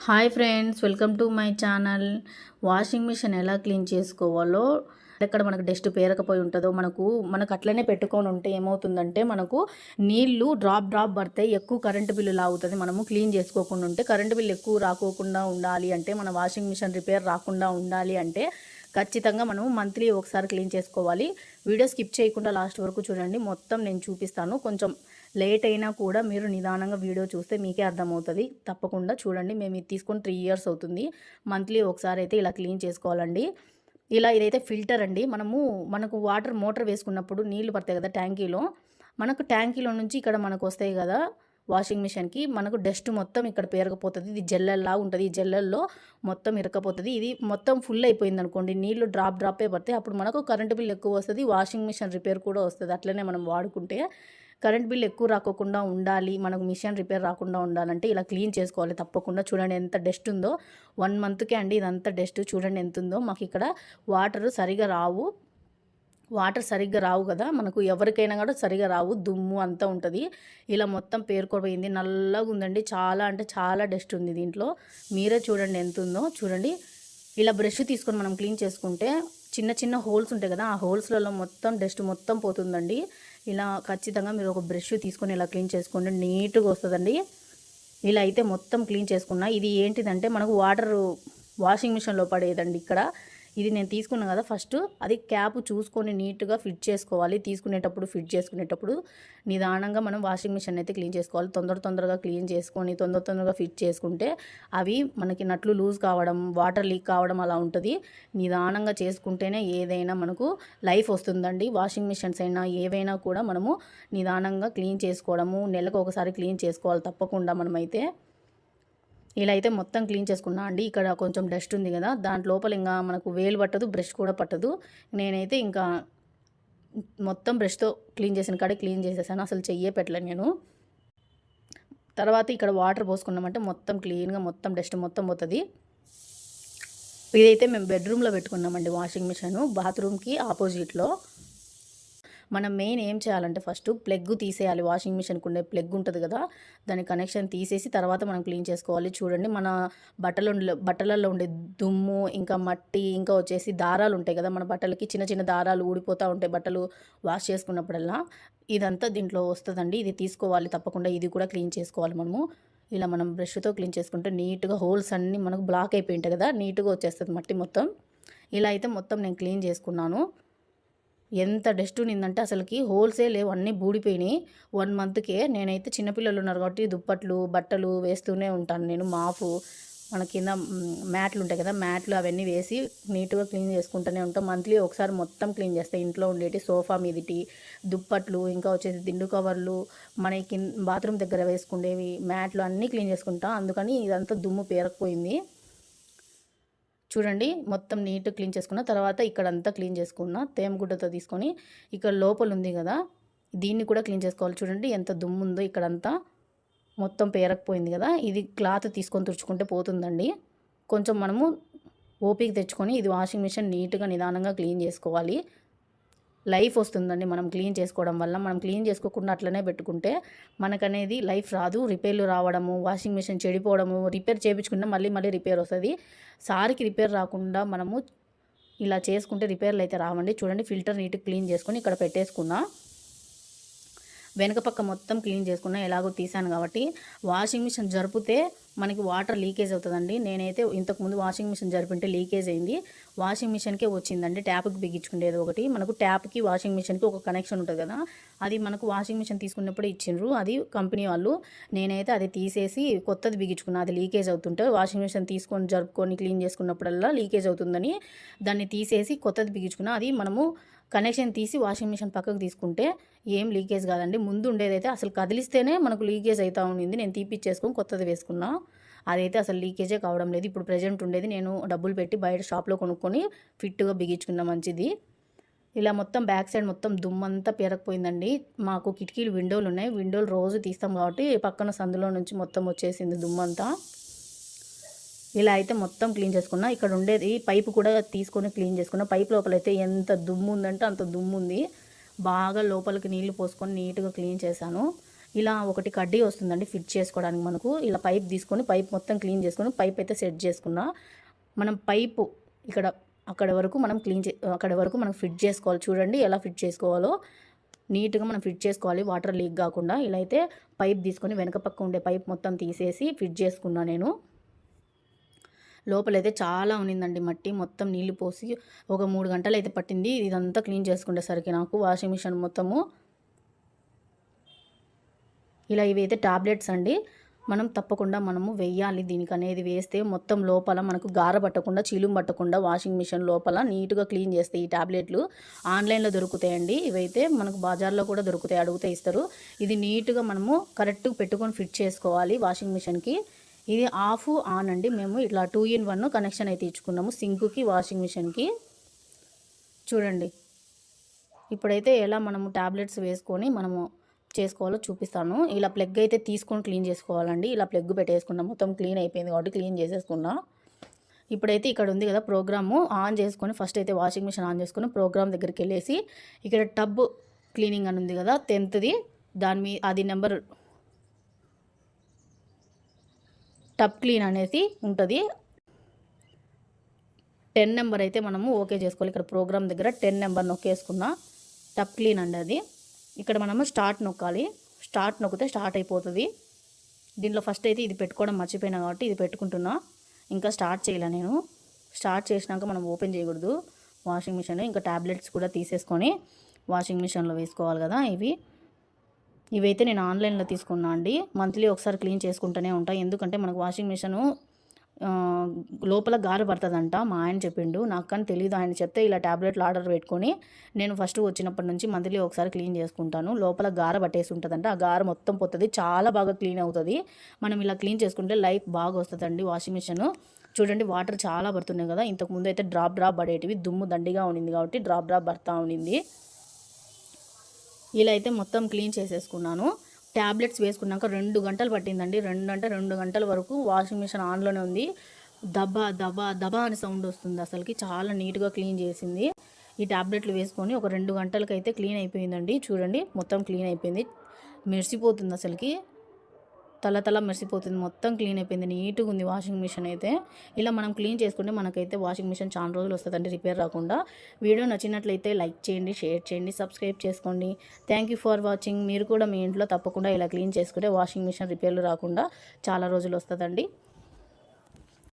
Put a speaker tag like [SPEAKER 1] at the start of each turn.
[SPEAKER 1] Hi friends welcome to my channel. Washing machine ఎలా clean చేసుకోవాలో ఎక్కడ మనకు డస్ట్ పేరకపోయి ఉంటుందో మనకు మనకు అట్లనే పెట్టుకొని ఉంటే ఏమవుతుందంటే మనకు నీళ్ళు డ్రాప్ డ్రాప్ పడతాయి. ఎక్కువ కరెంటు బిల్లు లాగుతుంది. మనము క్లీన్ చేసుకోకుండా ఉంటే కరెంటు బిల్లు ఎక్కువ రాకోకుండా ఉండాలి అంటే మన వాషింగ్ మిషన్ రిపేర్ రాకుండా ఉండాలి అంటే ఖచ్చితంగా మనం మంత్లీ ఒకసారి క్లీన్ చేసుకోవాలి. వీడియో స్కిప్ చేయకుండా లాస్ట్ వరకు చూడండి. మొత్తం నేను చూపిస్తాను. కొంచెం లేట్ అయినా కూడా మీరు నిదానంగా వీడియో చూస్తే మీకే అర్థమవుతుంది. తప్పకుండా చూడండి. మేము ఇది తీసుకొని త్రీ ఇయర్స్ అవుతుంది. మంత్లీ ఒకసారి అయితే ఇలా క్లీన్ చేసుకోవాలండి. ఇలా ఇదైతే ఫిల్టర్ అండి. మనము మనకు వాటర్ మోటార్ వేసుకున్నప్పుడు నీళ్ళు పడతాయి కదా ట్యాంకీలో మనకు ట్యాంకీలో నుంచి ఇక్కడ మనకు వస్తాయి కదా వాషింగ్ మిషన్కి మనకు డస్ట్ మొత్తం ఇక్కడ పేరకపోతుంది. ఇది జల్లల్లా ఉంటుంది. ఈ జల్లల్లో మొత్తం ఇరకపోతుంది ఇది మొత్తం ఫుల్ అయిపోయింది అనుకోండి. నీళ్ళు డ్రాప్ డ్రాపే పడతాయి. అప్పుడు మనకు కరెంటు బిల్ ఎక్కువ వస్తుంది. వాషింగ్ మిషన్ రిపేర్ కూడా వస్తుంది. అట్లనే మనం వాడుకుంటే కరెంట్ బిల్ ఎక్కువ రాకోకుండా ఉండాలి మనకు మిషన్ రిపేర్ రాకుండా ఉండాలంటే ఇలా క్లీన్ చేసుకోవాలి తప్పకుండా. చూడండి ఎంత డస్ట్ ఉందో వన్ మంత్కే అండి ఇదంతా డస్ట్. చూడండి ఎంత ఉందో మాకు ఇక్కడ వాటర్ సరిగా రావు. వాటర్ సరిగ్గా రావు కదా మనకు ఎవరికైనా కూడా సరిగా రావు. దుమ్ము అంతా ఉంటుంది. ఇలా మొత్తం పేరుకోపోయింది. నల్లగా ఉందండి. చాలా అంటే చాలా డస్ట్ ఉంది దీంట్లో. మీరే చూడండి ఎంత ఉందో చూడండి. ఇలా బ్రష్ తీసుకొని మనం క్లీన్ చేసుకుంటే చిన్న చిన్న హోల్స్ ఉంటాయి కదా ఆ హోల్స్లలో మొత్తం డస్ట్ మొత్తం పోతుందండి. ఇలా ఖచ్చితంగా మీరు ఒక బ్రష్ తీసుకొని ఇలా క్లీన్ చేసుకోండి. నీట్గా వస్తుందండి. ఇలా అయితే మొత్తం క్లీన్ చేసుకున్నా. ఇది ఏంటిదంటే మనకు వాటర్ వాషింగ్ మిషన్లో పడేదండి ఇక్కడ. ఇది నేను తీసుకున్నాను కదా ఫస్ట్ అది క్యాప్ చూసుకొని నీట్గా ఫిట్ చేసుకోవాలి. తీసుకునేటప్పుడు ఫిట్ చేసుకునేటప్పుడు నిదానంగా మనం వాషింగ్ మిషన్ అయితే క్లీన్ చేసుకోవాలి. తొందర తొందరగా క్లీన్ చేసుకొని తొందర తొందరగా ఫిట్ చేసుకుంటే అవి మనకి నట్లు లూజ్ కావడం వాటర్ లీక్ కావడం అలా ఉంటుంది. నిదానంగా చేసుకుంటేనే ఏదైనా మనకు లైఫ్ వస్తుందండి. వాషింగ్ మిషన్స్ అయినా ఏవైనా కూడా మనము నిదానంగా క్లీన్ చేసుకోవడము నెలకు ఒకసారి క్లీన్ చేసుకోవాలి తప్పకుండా మనమైతే. ఇలా అయితే మొత్తం క్లీన్ చేసుకున్నా అండి. ఇక్కడ కొంచెం డస్ట్ ఉంది కదా దాంట్ లోపల ఇంకా మనకు వేలు పట్టదు బ్రష్ కూడా పట్టదు. నేనైతే ఇంకా మొత్తం బ్రష్తో క్లీన్ చేసిన కాడే క్లీన్ చేసేసాను. అసలు చెయ్యే పెట్టలేను నేను. తర్వాత ఇక్కడ వాటర్ పోసుకున్నామంటే మొత్తం క్లీన్గా మొత్తం డస్ట్ మొత్తం పోతుంది. ఇదైతే మేము బెడ్రూమ్లో పెట్టుకున్నామండి వాషింగ్ మిషన్ బాత్రూమ్కి ఆపోజిట్లో. మనం మెయిన్ ఏం చేయాలంటే ఫస్ట్ ప్లగ్ తీసేయాలి. వాషింగ్ మిషన్కి ఉండే ప్లగ్ ఉంటుంది కదా దాని కనెక్షన్ తీసేసి తర్వాత మనం క్లీన్ చేసుకోవాలి. చూడండి మన బట్టలు బట్టలలో ఉండే దుమ్ము ఇంకా మట్టి ఇంకా వచ్చేసి దారాలు ఉంటాయి కదా మన బట్టలకి చిన్న చిన్న దారాలు ఊడిపోతూ ఉంటాయి బట్టలు వాష్ చేసుకున్నప్పుడల్లా. ఇదంతా దీంట్లో వస్తుందండి. ఇది తీసుకోవాలి తప్పకుండా. ఇది కూడా క్లీన్ చేసుకోవాలి మనము. ఇలా మనం బ్రష్తో క్లీన్ చేసుకుంటే నీట్గా హోల్స్ అన్నీ మనకు బ్లాక్ అయిపోయి ఉంటాయి కదా నీట్గా వచ్చేస్తుంది మట్టి మొత్తం. ఇలా అయితే మొత్తం నేను క్లీన్ చేసుకున్నాను. ఎంత డస్ట్ ఉన్నిందంటే అసలుకి హోల్సేల్ అన్నీ బూడిపోయినాయి. వన్ మంత్కే నేనైతే చిన్నపిల్లలు ఉన్నారు కాబట్టి దుప్పట్లు బట్టలు వేస్తూనే ఉంటాను నేను. మాఫు మన కింద మ్యాట్లు ఉంటాయి కదా మ్యాట్లు అవన్నీ వేసి నీట్గా క్లీన్ చేసుకుంటూనే ఉంటాం. మంత్లీ ఒకసారి మొత్తం క్లీన్ చేస్తాయి ఇంట్లో ఉండేటి సోఫా మీదిటి దుప్పట్లు ఇంకా వచ్చేసి దిండు కవర్లు మన కింద బాత్రూమ్ దగ్గర వేసుకునేవి మ్యాట్లు అన్నీ క్లీన్ చేసుకుంటాం. అందుకని ఇదంతా దుమ్ము పేరకపోయింది. చూడండి మొత్తం నీట్ క్లీన్ చేసుకున్న తర్వాత ఇక్కడ అంతా క్లీన్ చేసుకున్న తేమగుడ్డతో తీసుకొని ఇక్కడ లోపల ఉంది కదా దీన్ని కూడా క్లీన్ చేసుకోవాలి. చూడండి ఎంత దుమ్ము ఉందో ఇక్కడంతా మొత్తం పేరకపోయింది కదా ఇది క్లాత్ తీసుకొని తుడుచుకుంటే పోతుందండి. కొంచెం మనము ఓపిక తెచ్చుకొని ఇది వాషింగ్ మిషన్ నీట్గా నిదానంగా క్లీన్ చేసుకోవాలి. లైఫ్ వస్తుందండి మనం క్లీన్ చేసుకోవడం వల్ల. మనం క్లీన్ చేసుకోకుండా అట్లనే పెట్టుకుంటే మనకనేది లైఫ్ రాదు. రిపేర్లు రావడము వాషింగ్ మిషన్ చెడిపోవడము రిపేర్ చేయించుకుంటే మళ్ళీ మళ్ళీ రిపేర్ వస్తుంది. సారికి రిపేర్ రాకుండా మనము ఇలా చేసుకుంటే రిపేర్లు అయితే రావండి. చూడండి ఫిల్టర్ నీట్గా క్లీన్ చేసుకొని ఇక్కడ పెట్టేసుకున్నా. వెనక పక్క మొత్తం క్లీన్ చేసుకున్నా ఎలాగో తీసాను కాబట్టి వాషింగ్ మిషన్ జరిపితే మనకి వాటర్ లీకేజ్ అవుతుందండి. నేనైతే ఇంతకుముందు వాషింగ్ మిషన్ జరిపింటే లీకేజ్ అయింది. వాషింగ్ మిషన్కే వచ్చిందండి. ట్యాప్కి బిగించుకునేది ఒకటి. మనకు ట్యాప్కి వాషింగ్ మిషన్కి ఒక కనెక్షన్ ఉంటుంది కదా. అది మనకు వాషింగ్ మిషన్ తీసుకున్నప్పుడు ఇచ్చిండ్రు. అది కంపెనీ వాళ్ళు. నేనైతే అది తీసేసి కొత్తది బిగించుకున్నా. అది లీకేజ్ అవుతుంటే వాషింగ్ మిషన్ తీసుకొని జరుపుకొని క్లీన్ చేసుకున్నప్పుడల్లా లీకేజ్ అవుతుందని దాన్ని తీసేసి కొత్తది బిగించుకున్నా. అది మనము కనెక్షన్ తీసి వాషింగ్ మిషన్ పక్కకు తీసుకుంటే ఏం లీకేజ్ కాదండి. ముందు ఉండేదైతే అసలు కదిలిస్తేనే మనకు లీకేజ్ అవుతూ ఉండింది. నేను తీపిచ్చేసుకొని కొత్తది వేసుకున్నా. అదైతే అసలు లీకేజే కావడం లేదు. ఇప్పుడు ప్రజెంట్ ఉండేది నేను డబ్బులు పెట్టి బయట షాప్లో కొనుక్కొని ఫిట్గా బిగించుకున్న మంచిది. ఇలా మొత్తం బ్యాక్ సైడ్ మొత్తం దుమ్మంతా పెరగపోయిందండి. మాకు కిటికీలు విండోలు ఉన్నాయి. విండోలు రోజు తీస్తాం కాబట్టి పక్కన సందులో నుంచి మొత్తం వచ్చేసింది దుమ్మంతా. ఇలా అయితే మొత్తం క్లీన్ చేసుకున్నా. ఇక్కడ ఉండేది పైపు కూడా తీసుకొని క్లీన్ చేసుకున్నా. పైప్ లోపల అయితే ఎంత దుమ్ము ఉందంటే అంత దుమ్ము ఉంది. బాగా లోపలికి నీళ్ళు పోసుకొని నీట్గా క్లీన్ చేశాను. ఇలా ఒకటి కడ్డీ వస్తుందండి ఫిట్ చేసుకోవడానికి మనకు. ఇలా పైప్ తీసుకొని పైప్ మొత్తం క్లీన్ చేసుకొని పైప్ అయితే సెట్ చేసుకున్నా. మనం పైపు ఇక్కడ అక్కడ వరకు మనం క్లీన్ చే అక్కడ వరకు మనం ఫిట్ చేసుకోవాలి. చూడండి ఎలా ఫిట్ చేసుకోవాలో. నీట్గా మనం ఫిట్ చేసుకోవాలి. వాటర్ లీక్ కాకుండా. ఇలా అయితే పైప్ తీసుకొని వెనక పక్క ఉండే పైప్ మొత్తం తీసేసి ఫిట్ చేసుకున్నా నేను. లోపలైతే చాలా ఉన్నిందండి మట్టి. మొత్తం నీళ్ళు పోసి ఒక మూడు గంటలు అయితే పట్టింది. ఇదంతా క్లీన్ చేసుకునేసరికి నాకు వాషింగ్ మిషన్ మొత్తము. ఇలా ఇవైతే టాబ్లెట్స్ అండి. మనం తప్పకుండా మనము వెయ్యాలి దీనికి అనేది వేస్తే మొత్తం లోపల మనకు గార పట్టకుండా చీలుం పట్టకుండా వాషింగ్ మిషన్ లోపల నీట్గా క్లీన్ చేస్తాయి ఈ టాబ్లెట్లు ఆన్లైన్లో దొరుకుతాయండి. ఇవైతే మనకు బజార్లో కూడా దొరుకుతాయి అడుగుతే ఇస్తారు. ఇది నీట్గా మనము కరెక్ట్గా పెట్టుకొని ఫిట్ చేసుకోవాలి వాషింగ్ మిషన్కి. ఇది ఆఫ్ ఆన్ అండి. మేము ఇట్లా టూ ఇన్ వన్ కనెక్షన్ అయితే ఇచ్చుకున్నాము. సింక్కి వాషింగ్ మిషన్కి. చూడండి. ఇప్పుడైతే ఎలా మనము ట్యాబ్లెట్స్ వేసుకొని మనము చేసుకోవాలో చూపిస్తాను. ఇలా ప్లగ్ అయితే తీసుకొని క్లీన్ చేసుకోవాలండి. ఇలా ప్లగ్ పెట్టేసుకున్నా మొత్తం క్లీన్ అయిపోయింది కాబట్టి క్లీన్ చేసేసుకున్నా. ఇప్పుడైతే ఇక్కడ ఉంది కదా ప్రోగ్రాము. ఆన్ చేసుకొని ఫస్ట్ అయితే వాషింగ్ మిషన్ ఆన్ చేసుకొని ప్రోగ్రామ్ దగ్గరికి వెళ్ళేసి ఇక్కడ టబ్ క్లీనింగ్ అని ఉంది కదా టెన్త్ది. దాని మీ అది నెంబర్ టబ్ క్లీన్ అనేది ఉంటుంది. టెన్ నెంబర్ అయితే మనము ఓకే చేసుకోవాలి. ఇక్కడ ప్రోగ్రామ్ దగ్గర టెన్ నెంబర్ నొక్కేసుకున్న టబ్ క్లీన్ అండి అది. ఇక్కడ మనము స్టార్ట్ నొక్కాలి. స్టార్ట్ నొక్కితే స్టార్ట్ అయిపోతుంది. దీంట్లో ఫస్ట్ అయితే ఇది పెట్టుకోవడం మర్చిపోయినా కాబట్టి ఇది పెట్టుకుంటున్నా. ఇంకా స్టార్ట్ చేయలే నేను? స్టార్ట్ చేసినాక మనం ఓపెన్ చేయకూడదు. వాషింగ్ మిషన్ ఇంకా ట్యాబ్లెట్స్ కూడా తీసేసుకొని వాషింగ్ మిషన్లో వేసుకోవాలి కదా ఇవి. ఇవైతే నేను ఆన్లైన్లో తీసుకున్నా అండి. మంత్లీ ఒకసారి క్లీన్ చేసుకుంటూనే ఉంటాను ఎందుకంటే మనకు వాషింగ్ మిషను లోపల గార పడుతుందంట మా ఆయన చెప్పిండు. నాకు కానీ తెలియదు ఆయన చెప్తే ఇలా ట్యాబ్లెట్లు ఆర్డర్ పెట్టుకొని నేను ఫస్ట్ వచ్చినప్పటి నుంచి మంత్లీ ఒకసారి క్లీన్ చేసుకుంటాను. లోపల గార పట్టేసి ఉంటుందంట. ఆ గార మొత్తం పోతుంది. చాలా బాగా క్లీన్ అవుతుంది. మనం ఇలా క్లీన్ చేసుకుంటే లైఫ్ బాగా వస్తుందండి వాషింగ్ మిషన్. చూడండి వాటర్ చాలా పడుతున్నాయి కదా. ఇంతకు ముందు అయితే డ్రాప్ డ్రాప్ పడేటివి. దుమ్ము దండిగా ఉండింది కాబట్టి డ్రాప్ డ్రాప్ పడతా ఉండింది ఇలా అయితే మొత్తం క్లీన్ చేసేసుకున్నాను. ట్యాబ్లెట్స్ వేసుకున్నాక రెండు గంటలు పట్టిందండి. రెండు అంటే రెండు గంటల వరకు వాషింగ్ మిషన్ ఆన్లోనే ఉంది. దబా దబా దబా అని సౌండ్ వస్తుంది అసలుకి. చాలా నీట్గా క్లీన్ చేసింది. ఈ ట్యాబ్లెట్లు వేసుకొని ఒక రెండు గంటలకైతే క్లీన్ అయిపోయిందండి. చూడండి మొత్తం క్లీన్ అయిపోయింది. మెరిసిపోతుంది అసలుకి. తల తల మెరిసిపోతుంది. మొత్తం క్లీన్ అయిపోయింది. నీట్గా ఉంది వాషింగ్ మిషన్ అయితే. ఇలా మనం క్లీన్ చేసుకుంటే మనకైతే వాషింగ్ మిషన్ చాలా రోజులు వస్తుందండి రిపేర్ రాకుండా. వీడియో నచ్చినట్లయితే లైక్ చేయండి షేర్ చేయండి సబ్స్క్రైబ్ చేసుకోండి. థ్యాంక్ యూ ఫర్ వాచింగ్ మీరు కూడా మీ ఇంట్లో తప్పకుండా ఇలా క్లీన్ చేసుకుంటే వాషింగ్ మిషన్ రిపేర్లు రాకుండా చాలా రోజులు వస్తుందండి.